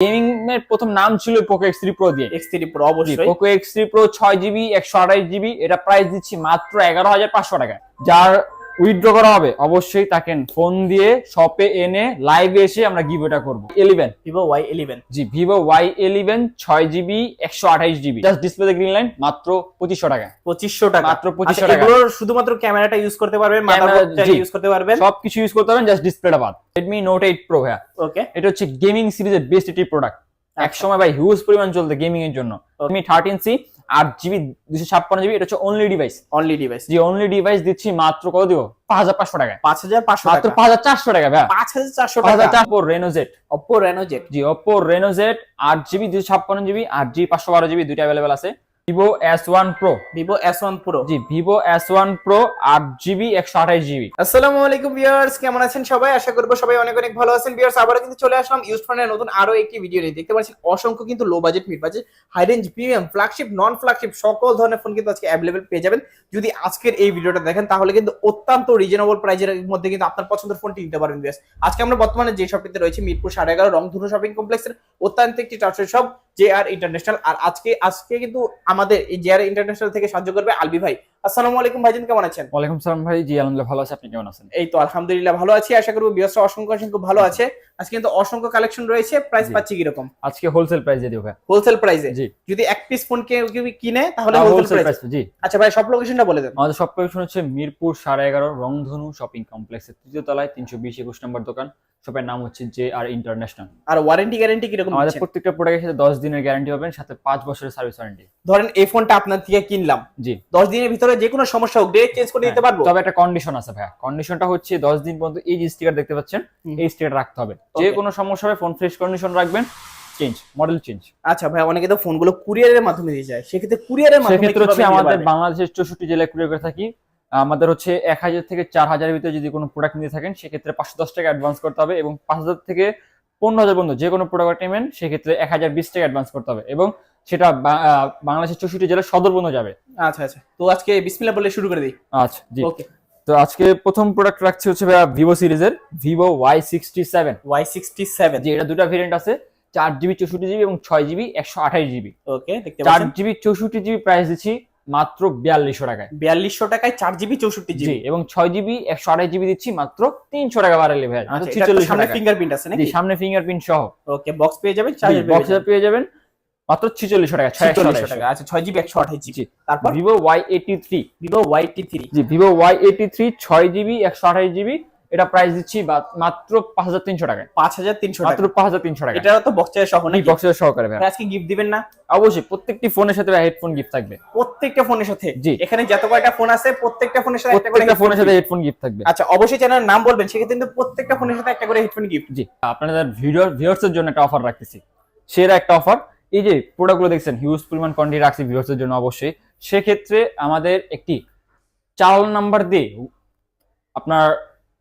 Gaming এর প্রথম নাম ছিল পোকো এক্স থ্রি প্রো দিয়ে। এক্স থ্রি প্রো অবশ্যই। পোকো এক্স থ্রি প্রো ছয় জিবি একশো আঠাশ জিবি এটা প্রাইস দিচ্ছি মাত্র এগারো হাজার পাঁচশো টাকা যার উইথড্র করা হবে অবশ্যই তাকে ফোন দিয়ে শপে এনে লাইভে এসে আমরা গিভ এটা করব। Eleven Vivo Y eleven G Vivo Y eleven ছয় জিবি একশো আঠাইশ GB just display green line মাত্র পঁচিশশো টাকা। পঁচিশশো টাকা। মাত্র 2500 আচ্ছা, টাকা। শুধুমাত্র ক্যামেরাটা ইউজ করতে পারবেন মাদারবোর্ডটা ইউজ করতে পারবেন? সবকিছু ইউজ করতে পারবেন জাস্ট ডিসপ্লেটা বাদ। রেডমি নোট এইট প্রো ভাইয়া। ওকে এটা হচ্ছে গেমিং সিরিজের বেস্ট একটি প্রোডাক্ট আচ্ছা। এক সময় ভাই হিউজ পরিমাণ চলতো গেমিং এর জন্য থার্টিন সি আট জিবি দুশো ছাপ্পান্ন জিবি এটা হচ্ছে অনলি ডিভাইস অনলি ডিভাইস যে অনলি ডিভাইস দিচ্ছি মাত্র কত দিব? পাঁচ হাজার পাঁচশো টাকা। পাঁচ হাজার পাঁচশো মাত্র পাঁচ হাজার চারশো টাকা ভাই পাঁচ হাজার চারশো টাকা। চারশো রেনোজেট অপো রেনোজেট জি ওপো রেনোজেট আট জিবি দুশো ছাপ্পান্ন জিবি আট জিবি পাঁচশো বারো জিবি দুইটা অ্যাভেলেবেল আছে। Vivo S one pro Vivo S one pro G Vivo S one pro আট জিবি একশো আঠাশ জিবি আসসালামু আলাইকুম ভিউয়ার্স কেমন আছেন সবাই? আশা করব সবাই অনেক অনেক ভালো আছেন। ভিউয়ার্স আবারও কিন্তু চলে আসলাম ইউজ ফোনের নতুন আরও একটি ভিডিও নিয়ে। দেখতে পাচ্ছেন অসংখ্য কিন্তু low budget mid budget high range premium flagship non flagship সকল ধরনের ফোন কিন্তু আজকে অ্যাভেলেবেল পেয়ে যাবেন। যদি আজকের এই ভিডিওটা দেখেন তাহলে কিন্তু অত্যন্ত রিজনেবল প্রাইজের মধ্যে কিন্তু আপনার পছন্দের ফোনটি নিতে পারবেন ভিউয়ার্স আজকে আমরা বর্তমানে যে শপটিতে রয়েছে মিরপুর সাড়ে এগারো রংধনু শপিং কমপ্লেক্সের অত্যন্ত একটি শপ জে আর ইন্টারন্যাশনাল আর আজকে আজকে কিন্তু আমাদের এই জে আর ইন্টারন্যাশনাল থেকে সাহায্য করবে আলবি ভাই। আসসালামু আলাইকুম ভাইজান কেমন আছেন? ওয়ালাইকুম সালাম ভাই জি আলহামদুলিল্লাহ ভালো আছে। আপনি কেমন আছেন? এই তো আলহামদুলিল্লাহ ভালো আছি। আশা করব বিয়সরা অসংখ্য অসংখ্য ভালো আছে। আজকে কিন্তু অসংখ্য কালেকশন রয়েছে প্রাইস। পাচ্ছি কীরকম? আজকে হোলসেল প্রাইস দিয়ে দিব ভাই। হোলসেল প্রাইসে জি। যদি এক পিস ফোন কেউ কিনে তাহলে হোলসেল হোলসেল প্রাইস জি। আচ্ছা ভাই সব লোকেশনটা বলে দেন। আমাদের সব কালেকশন হচ্ছে মিরপুর সাড়ে এগারো রংধনু শপিং কমপ্লেক্সের তৃতীয় তলায় তিনশো বিশ একুশ নম্বর দোকান। শপের নাম হচ্ছে জে আর ইন্টারন্যাশনাল আর ওয়ারেন্টি গ্যারেন্টি কীরকম আমাদের প্রত্যেকটা প্রোডাক্টের সাথে দশ দিনের গ্যারান্টি পাবেন সাথে পাঁচ বছরের সার্ভিস ওয়ারেন্টি ধরেন এই ফোনটা আপনার থেকে কিনলাম। জি। দশ দিনের ভিতরে যে কোনো সমস্যা হোক ডেট চেঞ্জ করে দিতে পারব। তবে একটা কন্ডিশন আছে ভাইয়া। কন্ডিশনটা হচ্ছে দশ দিন পর্যন্ত এই যে স্টিকার দেখতে পাচ্ছেন এই স্টিকার রাখতে হবে। যে কোনো সমস্যা হবে ফোন ফ্রেশ কন্ডিশন রাখবেন চেঞ্জ মডেল চেঞ্জ আচ্ছা ভাই অনেকে তো ফোনগুলো কুরিয়ারের মাধ্যমে দিয়ে যায়। সেক্ষেত্রে কুরিয়ারের মাধ্যমে সেক্ষেত্রে হচ্ছে আমাদের? বাংলাদেশের চৌষট্টি জেলায় কুরিয়ার করে থাকি। আমাদের হচ্ছে এক হাজার থেকে চার হাজারের ভিতরে যদি কোনো প্রোডাক্ট নিতে থাকেন সেক্ষেত্রে পাঁচশো দশ টাকা অ্যাডভান্স করতে হবে এবং পাঁচ হাজার থেকে পনেরো হাজার পর্যন্ত যে কোনো প্রোডাক্ট নেবেন সেক্ষেত্রে এক হাজার বিশ টাকা অ্যাডভান্স করতে হবে। এবং সেটা বাংলাদেশের চৌষট্টি জেলার সদর পর্যন্ত যাবে। আচ্ছা আচ্ছা। তো আজকে বিসমিল্লাহ বলে শুরু করে দিই। আচ্ছা জি। ওকে তো আজকে প্রথম প্রোডাক্ট রাখছি হচ্ছে ভাইয়া ভিভো সিরিজের Vivo Y sixty seven Y sixty seven যে এটা দুটো ভেরিয়েন্ট আছে চার জিবি চৌষট্টি জিবি এবং ছয় জিবি একশো আঠাশ জিবি। ওকে চার জিবি চৌষট্টি জিবি প্রাইস দিচ্ছি মাত্র বিয়াল্লিশশো টাকায়। বিয়াল্লিশশো টাকায় চার জিবি চৌষট্টি জিবি। এবং ছয় জিবি একশো আঠাশ জিবি দিচ্ছি মাত্র তিনশো টাকা বাড়ালে ভাই আচ্ছা সামনে ফিঙ্গারপ্রিন্ট আছে নাকি? সামনে ফিঙ্গারপ্রিন্ট সহ। ওকে বক্স পেয়ে যাবেন বক্সে পেয়ে যাবেন। মাত্র ছিচল্লিশশো টাকা ছয় একশো ছিচল্লিশশো আঠাশ টাকা আচ্ছা ছয় জিবি একশো আঠাশ জিবি। জি। তারপর? Vivo Y eighty three. Vivo Y T three. G Vivo Y eighty three ছয় জিবি একশো আঠাশ জিবি। এটা প্রাইস দিচ্ছি মাত্র পাঁচ হাজার তিনশো টাকায় পাঁচ হাজার তিনশো মাত্র টাকা পাঁচ হাজার তিনশো টাকা। এটা তো বক্সের সহ নাকি বক্সের সহকারে আজকে গিফট দিবেন না? অবশ্যই প্রত্যেকটি ফোনের সাথে হেডফোন গিফট থাকবে। প্রত্যেকটা ফোনের সাথে? জি। এখানে যত কয়টা ফোন আছে প্রত্যেকটা ফোনের সাথে একটা করে ফোনের সাথে হেডফোন গিফট থাকবে। আচ্ছা অবশ্যই চ্যানেলের নাম বলবেন সেক্ষেত্রে কিন্তু প্রত্যেকটা ফোনের সাথে একটা করে হেডফোন গিফট জি আপনাদের ভিডিও ভিউয়ার্সের জন্য একটা অফার রাখতেছি। সেরা একটা অফার এই যে প্রোডাক্টগুলো দেখছেন হিউজ পরিমাণ কোয়ান্টিটি রাখছি ভিউয়ার্সের জন্য অবশ্যই। সেক্ষেত্রে আমাদের একটি চাল নাম্বার দিয়ে আপনার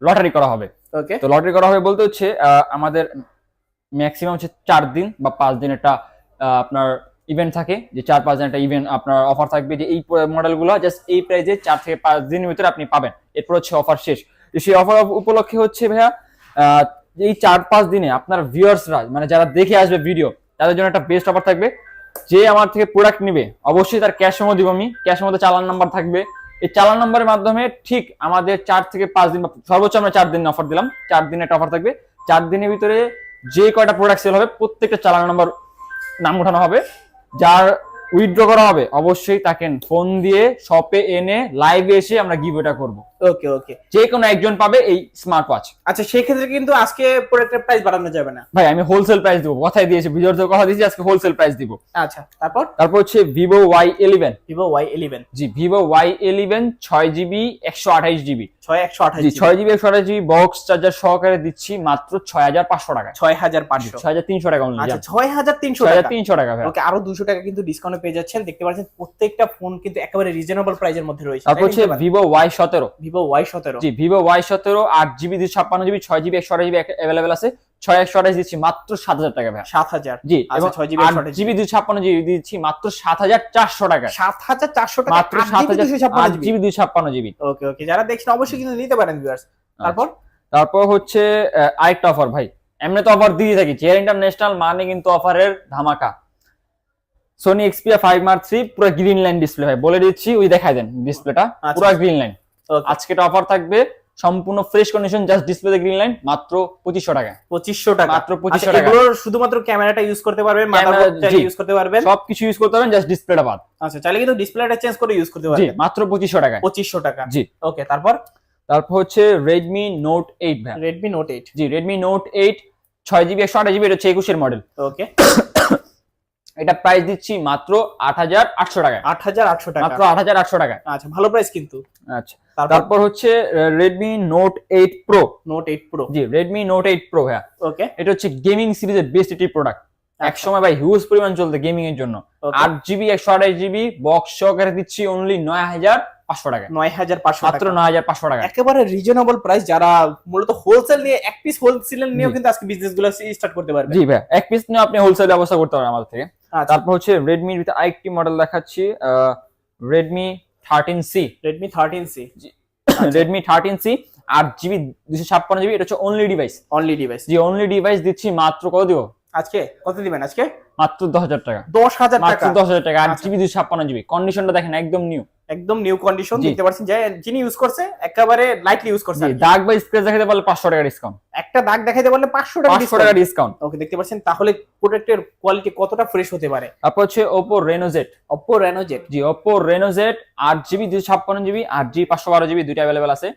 লটারি করা হবে। ওকে তো লটারি করা হবে বলতে হচ্ছে আমাদের ম্যাক্সিমাম হচ্ছে চার দিন বা পাঁচ দিন একটা আপনার ইভেন্ট থাকে। যে চার পাঁচ দিন একটা ইভেন্ট আপনার অফার থাকবে যে এই মডেলগুলো জাস্ট এই প্রাইজে চার থেকে পাঁচ দিনের ভিতরে আপনি পাবেন। এরপর হচ্ছে অফার শেষ। তো সেই অফার উপলক্ষে হচ্ছে ভাইয়া এই চার পাঁচ দিনে আপনার ভিউয়ার্সরা মানে যারা দেখে আসবে ভিডিও তাদের জন্য একটা বেস্ট অফার থাকবে। যে আমার থেকে প্রোডাক্ট নিবে, অবশ্যই তার ক্যাশ মধ্যে দিব আমি। ক্যাশ মধ্যে চালান নাম্বার থাকবে। এই চালান নাম্বারের মাধ্যমে ঠিক আমাদের চার থেকে পাঁচ দিন সর্বোচ্চ আমরা চার দিন অফার দিলাম। চার দিনের একটা অফার থাকবে। চার দিনের ভিতরে যে কয়টা প্রোডাক্ট সেল হবে, প্রত্যেকটা চালান নাম্বার নাম ওঠানো হবে। যার উইথড্র করা হবে, অবশ্যই তাকে ফোন দিয়ে শপে এনে লাইভে এসে আমরা গিভ এটা করব। ওকে ওকে যে কোনো একজন পাবে এই স্মার্ট ওয়াচ আচ্ছা সেই ক্ষেত্রে কিন্তু আজকে প্রোডাক্টের প্রাইস বাড়ানো যাবে না। ভাই আমি হোলসেল প্রাইস দিব কথাই দিয়েছি ভিডিওর কথা দিয়েছি আজকে হোলসেল প্রাইস দিব। আচ্ছা তারপর? তারপর হচ্ছে Vivo Y eleven Vivo Y eleven G Vivo Y eleven ছয় জিবি একশো আঠাইশ জিবি ছয় একশো আঠাশ ছয় জিবি একশো আঠাশ জিবি বক্স চার্জার সহকারে দিচ্ছি মাত্র ছয় হাজার পাঁচশো টাকা ছয় হাজার পাঁচশো। ছয় হাজার তিনশো টাকা আচ্ছা ছয় হাজার তিনশো হাজার টাকা তিনশো টাকা ওকে আরও দুশো টাকা কিন্তু ডিসকাউন্টে পেয়ে যাচ্ছেন। দেখতে পাচ্ছেন প্রত্যেকটা ফোন কিন্তু একেবারে রিজনেবল প্রাইসের মধ্যে রয়েছে। তারপর হচ্ছে ভিভো ওয়াই সতেরো। ভিভো ওয়াই সতেরো। জি ভিভো ওয়াই সতেরো আট জিবি দুশো ছাপ্পান্ন জিবি ছয় জিবি একশো আঠাশ জিবি অ্যাভেলেবেল আছে। ছয় একশো আঠাশ দিচ্ছি মাত্র সাত হাজার টাকা ভাই সাত হাজার। জি আচ্ছা, এবং 6 GB আট জিবি দুশো ছাপ্পান্ন জিবি দিচ্ছি মাত্র সাত হাজার চারশো টাকা সাত হাজার চারশো টাকা মাত্র সাত হাজার আট জিবি জিবি দুশো ছাপ্পান্ন জিবি ওকে ওকে যারা দেখছেন অবশ্যই কিন্তু নিতে পারেন ভিউয়ার্স তারপর? তারপর হচ্ছে আরেকটা অফার ভাই। এমনি তো অফার দিয়ে থাকি চেয়ার ইন্টারন্যাশনাল মানে কিন্তু অফারের ধামাকা। Sony Xperia five mark three পুরো গ্রিন লাইন ডিসপ্লে ভাই। বলে দিচ্ছি ওই দেখাই দেন ডিসপ্লেটা আচ্ছা। পুরো গ্রিন লাইন আজকে অফার থাকবে সম্পূর্ণ fresh condition just display green line মাত্র পঁচিশশো টাকা। পঁচিশশো টাকা। মাত্র পঁচিশশো আচ্ছা, টাকা। এগুলোর শুধুমাত্র ক্যামেরাটা ইউজ করতে পারবেন ক্যামেরা, মাদারবোর্ড চাইলে জি। ইউজ করতে পারবেন। সবকিছু ইউজ করতে পারবেন জাস্ট ডিসপ্লেটা বাদ। আচ্ছা চাইলে কিন্তু ডিসপ্লেটা চেঞ্জ করে ইউজ করতে জি পারবেন। মাত্র পঁচিশশো টাকা পঁচিশশো টাকা। জি। ওকে তারপর? তারপর হচ্ছে রেডমি নোট এইট ভাই। রেডমি নোট এইট জি ছয় জিবি একশো আঠাশ জিবি এটা হচ্ছে একুশের মডেল ওকে এটা প্রাইস দিচ্ছি মাত্র আট হাজার আটশো টাকা আট হাজার আটশো টাকা। মাত্র আট হাজার আটশো টাকা আচ্ছা ভালো প্রাইস কিন্তু। আচ্ছা। তারপর হচ্ছে Redmi Note eight Pro Note eight Pro জি রেডমি নোট এইট প্রো হ্যাঁ ওকে এটা হচ্ছে গেমিং সিরিজের বেস্ট একটি প্রোডাক্ট এক সময় ভাই হিউজ পরিমাণ চলতে গেমিং এর জন্য। আট জিবি একশো আঠাশ জিবি বক্স সহকারে দিচ্ছি অনলি নয় হাজার পাঁচশো টাকা। নয় হাজার পাঁচশো মাত্র নয় হাজার পাঁচশো টাকা। একেবারে রিজনেবল প্রাইস যারা মূলত হোলসেল নিয়ে এক পিস হোলসেল নিয়েও কিন্তু আজকে বিজনেসগুলো স্টার্ট করতে পারবে। জি ভাই এক পিস নিয়ে আপনি হোলসেল ব্যবস্থা করতে পারেন আমাদের থেকে। আচ্ছা। তারপর হচ্ছে রেডমির ভিতরে আরেকটি মডেল দেখাচ্ছি Redmi thirteen C Redmi thirteen C Redmi thirteen C আট জিবি দুশো ছাপ্পান্ন জিবি এটা হচ্ছে অনলি ডিভাইস অনলি ডিভাইস জি অনলি ডিভাইস দিচ্ছি মাত্র কত দিব? আজকে? কত দিবেন আজকে? মাত্র দশ হাজার টাকা। দশ হাজার টাকা। দশ হাজার টাকা। আট আচ্ছা। জিবি দুশো ছাপ্পান্ন জিবি। কন্ডিশনটা দেখেন একদম নিউ একদম নিউ কন্ডিশন জি। দেখতে পাচ্ছেন যে যিনি ইউজ করছে একেবারে লাইটলি ইউজ করছে জি। দাগ বা দেখাতে পারলে পাঁচশো টাকা ডিসকাউন্ট একটা দাগ দেখাইতে পারলে পাঁচশো টাকা পাঁচশো টাকা ডিসকাউন্ট ওকে দেখতে পাচ্ছেন তাহলে প্রোডাক্টের কোয়ালিটি কতটা ফ্রেশ হতে পারে? তারপর হচ্ছে Oppo Reno Z Oppo Reno Z জি ওপো রেনোজেট আট জিবি দুশো ছাপ্পান্ন জিবি আট জিবি পাঁচশো বারো জিবি দুইটা অ্যাভেলেবেল আছে।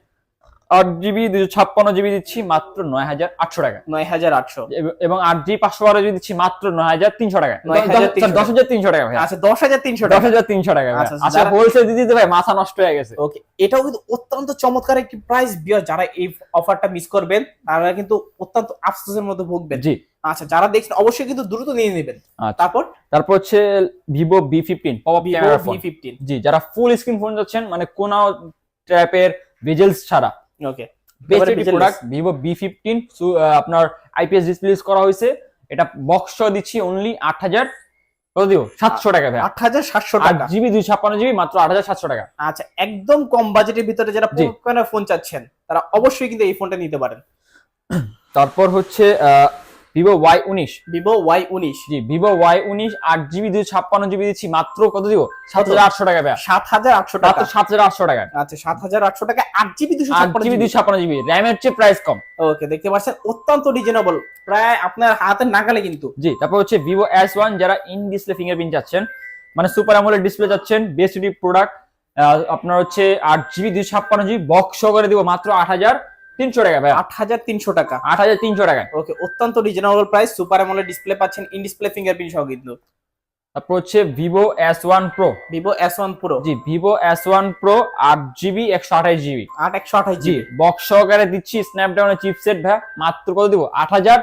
আট জিবি দুশো ছাপ্পান্ন জিবি দিচ্ছি মাত্র নয় হাজার আটশো টাকা। নয় হাজার আটশো। এবং আট জিবি পাঁচশো বারো জিবি দিচ্ছি মাত্র নয় হাজার তিনশো টাকা। 9,300 দশ হাজার তিনশো টাকা আচ্ছা দশ হাজার তিনশো দশ হাজার তিনশো টাকা আচ্ছা, আচ্ছা হোলসেল দিতে দিতে ভাই মাথা নষ্ট হয়ে গেছে। ওকে এটাও কিন্তু অত্যন্ত চমৎকার একটি প্রাইস বিয়ার যারা এই অফারটা মিস করবেন তারা কিন্তু অত্যন্ত আফসোসের মধ্যে ভুগবেন। জি। আচ্ছা যারা দেখছেন অবশ্যই কিন্তু দ্রুত নিয়ে নেবেন। আচ্ছা। তারপর? তারপর হচ্ছে Vivo V fifteen Vivo phone fifteen জি যারা ফুল স্ক্রিন ফোন যাচ্ছেন মানে কোন ট্র্যাপের ভিজেলস ছাড়া ওকে বেস্ট একটি প্রোডাক্ট ভিভো বি ফিফটিন আপনার আইপিএস ডিসপ্লে করা হয়েছে। এটা বক্স দিচ্ছি অনলি আট হাজার। সাতশো টাকা ভাই আট হাজার সাতশো টাকা। জিবি দুই ছাপ্পান্ন জিবি মাত্র আট হাজার সাতশো টাকা। আচ্ছা একদম কম বাজেটের ভিতরে যারা ফোন চাচ্ছেন তারা অবশ্যই কিন্তু এই ফোনটা নিতে পারেন। তারপর হচ্ছে ভিভো ওয়াই উনিশ। ভিভো ওয়াই উনিশ। জি ভিভো ওয়াই উনিশ আট জিবি দুই ছাপ্পান্ন জিবি দিচ্ছি মাত্র কত দিব? সাত হাজার আটশো টাকা সাত হাজার আটশো টাকা। সাত হাজার আটশো টাকা। আচ্ছা সাত হাজার আটশো টাকা আট জিবি দুশো আট জিবি দুই ছাপ্পান্ন জিবি। র্যামের চেয়ে প্রাইস কম। ওকে দেখতে পাচ্ছেন অত্যন্ত রিজনেবল প্রায় আপনার হাতের নাগালে কিন্তু। জি তারপর হচ্ছে ভিভো এস ওয়ান যারা ইন ডিসপ্লে ফিঙ্গারপ্রিন্ট চাচ্ছেন মানে সুপার আমলের ডিসপ্লে চাচ্ছেন বেস্ট প্রোডাক্ট আপনার হচ্ছে আট জিবি দুই ছাপ্পান্ন জিবি বক্স করে দিব মাত্র আট হাজার। তিনশো টাকা ভাই আট হাজার তিনশো টাকা। আট হাজার তিনশো টাকা। ওকে অত্যন্ত reasonable price super AMOLED display পাচ্ছেন ইন ডিসপ্লে ফিঙ্গারপ্রিন্ট সহ কিন্তু। তারপর হচ্ছে Vivo S one Pro Vivo S one Pro জি ভিভো এস ওয়ান প্রো আট জিবি একশো আঠাশ জিবি আট একশো আঠাশ জিবি বক্স সহকারে দিচ্ছি স্ন্যাপড্রাগনের চিপসেট ভাই মাত্র কত দিব? আট হাজার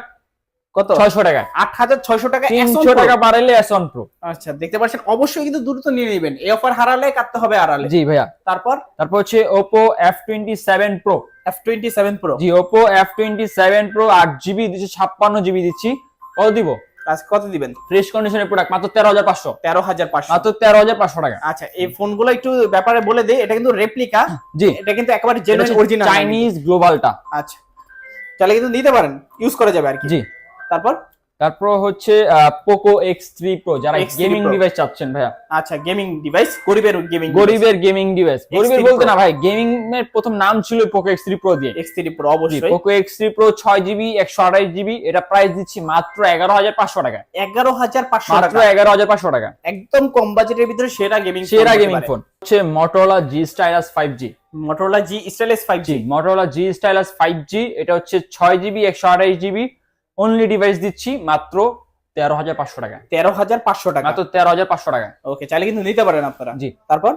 কত? ছয়শো টাকা। আট হাজার ছয়শো টাকা S1 তিনশো Pro। টাকা বাড়াইলে এস ওয়ান প্রো আচ্ছা দেখতে পাচ্ছেন অবশ্যই কিন্তু দ্রুত নিয়ে নেবেন। এই অফার হারালে কাটতে হবে আড়ালে। জি ভাইয়া। তারপর? তারপর হচ্ছে Pro F twenty seven Pro জি জিবি দুশো ছাপ্পান্ন জিবি দিচ্ছি। কত দিব? আজ কত দিবেন? ফ্রেশ কন্ডিশনের প্রোডাক্ট মাত্র তেরো হাজার পাঁচশো। তেরো হাজার পাঁচশো। মাত্র তেরো হাজার পাঁচশো টাকা। আচ্ছা এই ফোনগুলো একটু ব্যাপারে বলে দেই এটা কিন্তু রেপ্লিকা জি। এটা কিন্তু একেবারে জেনুইন অরিজিনাল চাইনিজ গ্লোবালটা আচ্ছা। তাহলে কিন্তু নিতে পারেন ইউজ করা যাবে আর কি। জি। তারপর? তারপর হচ্ছে পোকো এক্স থ্রি প্রো যারা গেমিং ডিভাইস চাচ্ছেন ভাইয়া। আচ্ছা গেমিং ডিভাইস গরিবের গেমিং গরিবের গেমিং ডিভাইস গরিবের বলতে না ভাই গেমিং এর প্রথম নাম ছিল পোকো এক্স থ্রি প্রো দিয়ে। এক্স থ্রি প্রো অবশ্যই। পোকো এক্স থ্রি প্রো ছয় জিবি একশো আঠাশ জিবি এটা প্রাইস দিচ্ছি মাত্র এগারো হাজার পাঁচশো টাকা এগারো হাজার পাঁচশো মাত্র এগারো হাজার পাঁচশো টাকা। একদম কম বাজেটের ভিতরে সেরা গেমিং সেরা গেমিং ফোন হচ্ছে Motorola G Stylus five G Motorola G stylish five G জি Motorola G Stylus five G এটা হচ্ছে ছয় জিবি একশো আঠাশ জিবি অনলি ডিভাইস দিচ্ছি মাত্র তেরো হাজার পাঁচশো টাকা তেরো হাজার পাঁচশো টাকা? মাত্র তেরো হাজার পাঁচশো টাকা ওকে চাইলে কিন্তু নিতে পারেন আপনারা। জি। তারপর?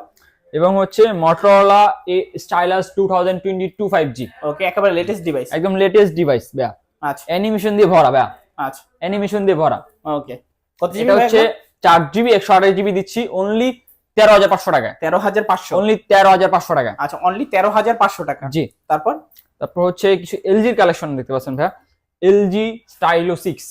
এবং হচ্ছে Motorola A Stylus two thousand twenty two five G okay একেবারে লেটেস্ট ডিভাইস একদম লেটেস্ট ডিভাইস ব্যা। আচ্ছা। অ্যানিমেশন দিয়ে ভরা ব্যা। আচ্ছা। অ্যানিমেশন দিয়ে ভরা। ওকে কত এটা হচ্ছে চার জিবি একশো আঠাশ জিবি দিচ্ছি অনলি তেরো হাজার পাঁচশো টাকা তেরো হাজার পাঁচশো? অনলি তেরো হাজার পাঁচশো টাকা আচ্ছা অনলি তেরো হাজার পাঁচশো টাকা। জি। তারপর? তারপর হচ্ছে কিছু এলজির কালেকশন দেখতে পাচ্ছেন ভাইয়া। LG Stylo six.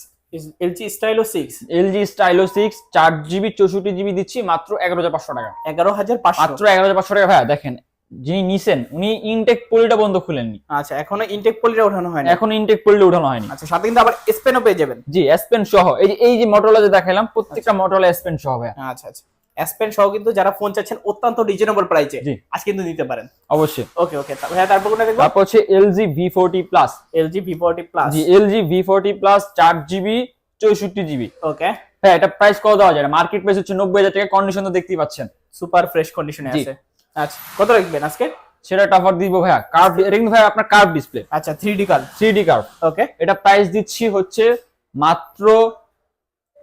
LG Stylo six? LG Stylo six চার জিবি চৌষট্টি জিবি দিচ্ছি মাত্র এগারো হাজার পাঁচশো টাকা। এগারো হাজার মাত্র এগারো হাজার পাঁচশো টাকা। ভাইয়া দেখেন যিনি নিছেন উনি ইনটেক পলিটা বন্ধ খুলেননি। আচ্ছা এখনও ইনটেক পলিটা ওঠানো হয়নি? এখন ইনটেক পলিটা উঠানো হয়নি। আচ্ছা সাথে কিন্তু আবার স্পেনও পেয়ে যাবেন। জি এসপেন সহ। এই যে এই যে মোটরলা যে দেখালাম প্রত্যেকটা মোটরলা এসপেন সহ ভাইয়া। আচ্ছা আচ্ছা। স্পেন সহ কিন্তু যারা ফোন চাচ্ছেন অত্যন্ত রিজনেবল প্রাইসে। আজ কিন্তু নিতে পারেন। অবশ্যই। ওকে ওকে ভাইয়া তারপর কোনটা দেখব? তারপর হচ্ছে LG V forty plus LG V forty plus জি এলজি ভি ফোরটি প্লাস চার জিবি চৌষট্টি জিবি ওকে হ্যাঁ এটা প্রাইস কত দেওয়া যায়? মার্কেট প্রাইস হচ্ছে নব্বই হাজার টাকা কন্ডিশন তো দেখতেই পাচ্ছেন। সুপার ফ্রেশ কন্ডিশনে। আছে। আচ্ছা কত রাখবেন আজকে? সেটা টাফার দিব ভাইয়া। কার্ভ এটা কিন্তু ভাইয়া আপনার কার্ভ ডিসপ্লে আচ্ছা three D curve three D curve okay এটা প্রাইস দিচ্ছি হচ্ছে মাত্র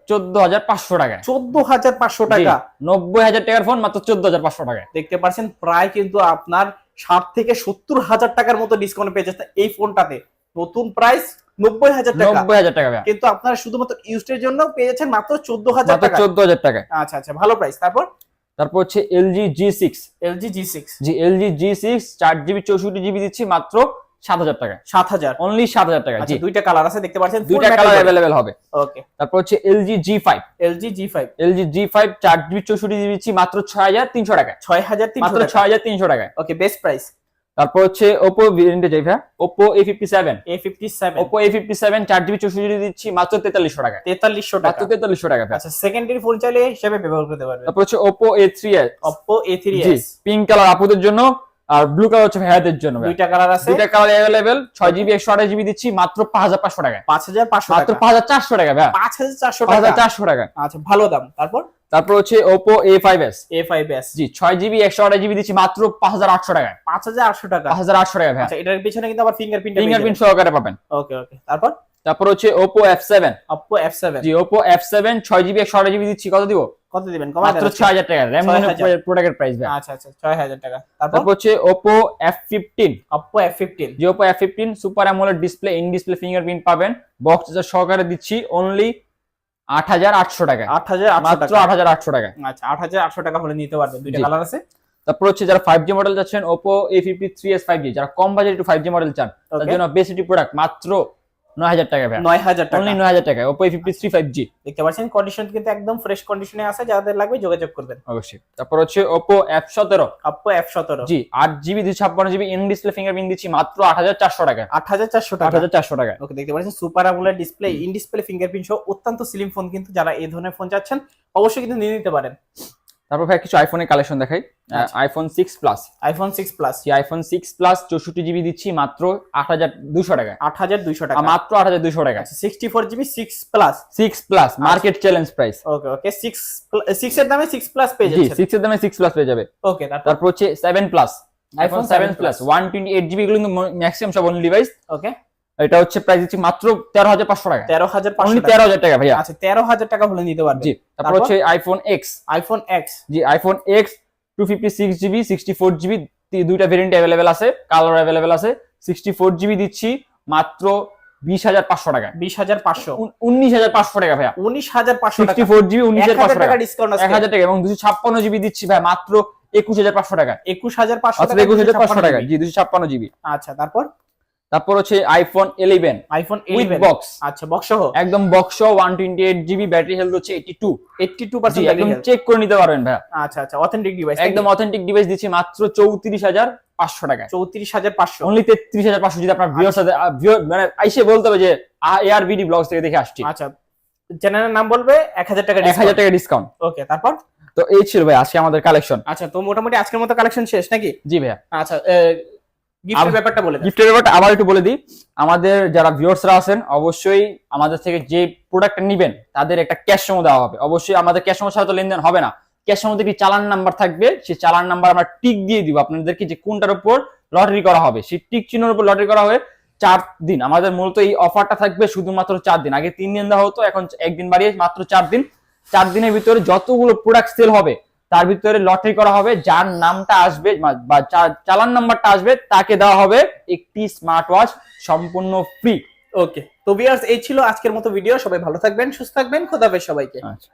চোদ্দ হাজার পাঁচশো টাকায়। চোদ্দ হাজার পাঁচশো টাকা? নব্বই হাজার টাকার ফোন মাত্র চোদ্দ হাজার পাঁচশো টাকায়। দেখতে পাচ্ছেন প্রায় কিন্তু আপনার ষাট থেকে সত্তর হাজার টাকার মতো ডিসকাউন্ট পেয়ে যাচ্ছে এই ফোনটাতে নতুন প্রাইস নব্বই হাজার টাকা। নব্বই হাজার টাকা কিন্তু আপনারা শুধুমাত্র ইউজের জন্য পেয়ে যাচ্ছেন মাত্র চোদ্দ হাজার টাকা চোদ্দ হাজার টাকায়। আচ্ছা আচ্ছা ভালো প্রাইস তারপর? তারপর হচ্ছে LG G six LG G six জি এলজি জি সিক্স চার জিবি চৌষট্টি জিবি দিচ্ছি মাত্র সাত হাজার টাকায় সাত হাজার। অনলি সাত হাজার টাকা আচ্ছা দুইটা কালার আছে দেখতে পাচ্ছেন? দুইটা কালার অ্যাভেলেবেল হবে। ওকে তারপর হচ্ছে LG G five LG G five LG G five চার জিবি চৌষট্টি দিচ্ছি মাত্র ছয় হাজার তিনশো টাকায় ছয় হাজার মাত্র ছয় হাজার তিনশো টাকায়। ওকে বেস্ট প্রাইস তারপর হচ্ছে ওপো ভেরিয়েন্টে যাই ভাইয়া। Oppo A fifty seven A fifty seven Oppo A fifty seven চার জিবি চৌষট্টি দিচ্ছি মাত্র তেতাল্লিশশো টাকা তেতাল্লিশশো মাত্র টাকা তেতাল্লিশশো টাকা। আচ্ছা সেকেন্ডারি ফোন চাইলে হিসেবে ব্যবহার করতে পারবেন। তারপর হচ্ছে Oppo A three S Oppo A three G pink colour আপুদের জন্য। আর ব্লু কালার হচ্ছে ভাইয়াদের জন্য। দুইটা কালার আছে। দুইটা কালার অ্যাভেলেবেল ছয় জিবি একশো আঠাশ জিবি দিচ্ছি মাত্র পাঁচ হাজার পাঁচশো টাকায়। পাঁচ হাজার পাঁচশো মাত্র টাকা। পাঁচ হাজার চারশো টাকা চারশো হাজার টাকা। চারশো টাকা আচ্ছা ভালো দাম। তারপর? তারপর হচ্ছে এ ফাইভ এস জি ছয় জিবি একশো আঠাশ জিবি দিচ্ছি মাত্র পাঁচ হাজার আটশো টাকায়। পাঁচ হাজার আটশো টাকা। পাঁচ হাজার আটশো টাকা ভাইয়া। আচ্ছা এটার পিছনে কিন্তু আবার ফিঙ্গারপ্রিন্ট ফিঙ্গারপ্রিন্ট সহকারে পাবেন। ওকে ওকে। তারপর? তারপর হচ্ছে সেভেন অপো এফ সেভেন জি জিবি একশো আঠাশ জিবি দিচ্ছি। কত দিব? কত দিবেন? কমাই মাত্র ছয় হাজার টাকা। র্যাম 6,000 প্রোডাক্টের প্রাইস ভাই। আচ্ছা আচ্ছা ছয় হাজার টাকা। তারপর? হচ্ছে অপো এফ ফিফটিন যে Oppo F fifteen super AMOLED display in display fingerprint পাবেন। বক্স সহকারে দিচ্ছি অনলি আট হাজার আটশো টাকা। আট হাজার আটশো মাত্র টাকা। আট হাজার আটশো টাকা। আচ্ছা আট হাজার আটশো টাকা হলে নিতে পারবেন। দুইটা জি। কালার আছে। তারপর হচ্ছে যারা ফাইভ জি মডেল যাচ্ছেন Oppo A fifty three S five G যারা কম বাজেট একটু ফাইভ জি মডেল চান তার জন্য বেসিটি প্রোডাক্ট মাত্র নয় হাজার টাকা ভাই। নয় হাজার টাকা। অনলি নয় হাজার টাকা Oppo A fifty five G দেখতে পাচ্ছেন কন্ডিশন কিন্তু একদম ফ্রেশ কন্ডিশনে আছে যাদের লাগবে যোগাযোগ করবেন। অবশ্যই। তারপর হচ্ছে সতেরো। অপো এফ সতেরো। জি আট জিবি দুশো ছাপ্পান্ন জিবি ইন ডিসপ্লে ফিঙ্গারপ্রিন্ট দিচ্ছি মাত্র আট হাজার চারশো টাকা। আট হাজার চারশো আট টাকা হাজার চারশো টাকা। ওকে দেখতে পাচ্ছেন super AMOLED display in display fingerprint সহ অত্যন্ত স্লিম ফোন কিন্তু যারা এই ধরনের ফোন চাচ্ছেন অবশ্যই কিন্তু নিয়ে নিতে পারেন। তারপর ভাই কিছু আইফোনের কালেকশন দেখাই। IPhone six plus iPhone six plus iPhone six plus চৌষট্টি জিবি দিচ্ছি মাত্র আট হাজার দুশো টাকা আট হাজার দুইশো টাকা। মাত্র আট হাজার দুশো টাকা sixty four GB six plus six plus market challenge price okay okay six six এর দামে সিক্স প্লাস পেয়ে যাচ্ছেন। সিক্স এর দামে সিক্স প্লাস পেয়ে যাবে। ওকে তারপর? হচ্ছে seven plus iPhone seven 7 plus. One twenty eight GB এগুলো কিন্তু ম্যাক্সিমাম সব অনলি ডিভাইস ওকে এটা হচ্ছে প্রাইস দিচ্ছি মাত্র তেরো হাজার পাঁচশো টাকা। তেরো হাজার পাঁচশো তেরো হাজার টাকা ভাইয়া। আচ্ছা তেরো হাজার টাকা হলে নিতে পারবে। জি তারপর? হচ্ছে আইফোন এক্স আইফোন এক্স জি iPhone X two fifty six GB sixty four GB দুইটা ভেরিয়েন্ট অ্যাভেলেবেল আছে কালার অ্যাভেলেবেল আছে। সিক্সটি ফোর জিবি দিচ্ছি মাত্র বিশ হাজার পাঁচশো টাকা বিশ হাজার পাঁচশো। উনিশ হাজার পাঁচশো টাকা ভাইয়া। উনিশ হাজার পাঁচশো টাকা। সিক্সটি ফোর জিবি উনিশ হাজার পাঁচশো টাকা। ডিসকাউন্ট এক আছে। হাজার টাকা এবং দুশো ছাপ্পান্ন জিবি দিচ্ছি ভাই মাত্র একুশ হাজার পাঁচশো টাকা একুশ হাজার পাঁচশো একুশ হাজার পাঁচশো টাকা জি দুশো ছাপ্পান্ন জিবি আচ্ছা তারপর? তারপর হচ্ছে iPhone eleven iPhone with box আচ্ছা বক্স সহ একদম box one twenty eight GB battery health হচ্ছে eighty two eighty two percent একদম চেক করে নিতে পারবেন ভাই আচ্ছা আচ্ছা অথেন্টিক ডিভাইস একদম অথেন্টিক ডিভাইস দিচ্ছি মাত্র চৌত্রিশ হাজার পাঁচশো টাকা চৌত্রিশ হাজার পাঁচশো। অনলি তেত্রিশ হাজার পাঁচশো যদি আপনার ভিউর সাথে আহ, মানে আইসে বলতে হবে যে এআর বিডি ব্লগস থেকে দেখে আসছি। আচ্ছা চ্যানেলের নাম বলবে এক হাজার টাকা এক হাজার টাকা ডিসকাউন্ট ওকে তারপর? তো এই ছিল ভাই আজকে আমাদের কালেকশন আচ্ছা তো মোটামুটি আজকের মতো কালেকশন শেষ নাকি? জি ভাইয়া। আচ্ছা গিফটের ব্যাপারটা বলে গিফটের ব্যাপারটা আবার একটু বলে দিই। আমাদের যারা ভিউয়ার্সরা আছেন অবশ্যই আমাদের থেকে যে প্রোডাক্টটা নেবেন তাদের একটা ক্যাশ সময় দেওয়া হবে। অবশ্যই আমাদের ক্যাশ সময় ছাড়া তো লেনদেন হবে না। ক্যাশ একটি চালান নাম্বার থাকবে। সেই চালান নাম্বার আমরা টিক দিয়ে দিব আপনাদেরকে যে কোনটার উপর লটারি করা হবে। সেই টিক চিহ্নের উপর লটারি করা হবে চার দিন। আমাদের মূলত এই অফারটা থাকবে শুধুমাত্র চার দিন। আগে তিন দিন দেওয়া হতো এখন একদিন বাড়িয়ে মাত্র চার দিন। চার দিনের ভিতরে যতগুলো প্রোডাক্ট সেল হবে তার ভিতরে লটারি করা হবে যার নামটা আসবে বা- চালান নাম্বারটা আসবে তাকে দেওয়া হবে একটি স্মার্ট ওয়াচ সম্পূর্ণ ফ্রি ওকে তো ভিউয়ার্স এই ছিল আজকের মতো ভিডিও সবাই ভালো থাকবেন সুস্থ থাকবেন। খোদাফেজ সবাইকে। আচ্ছা।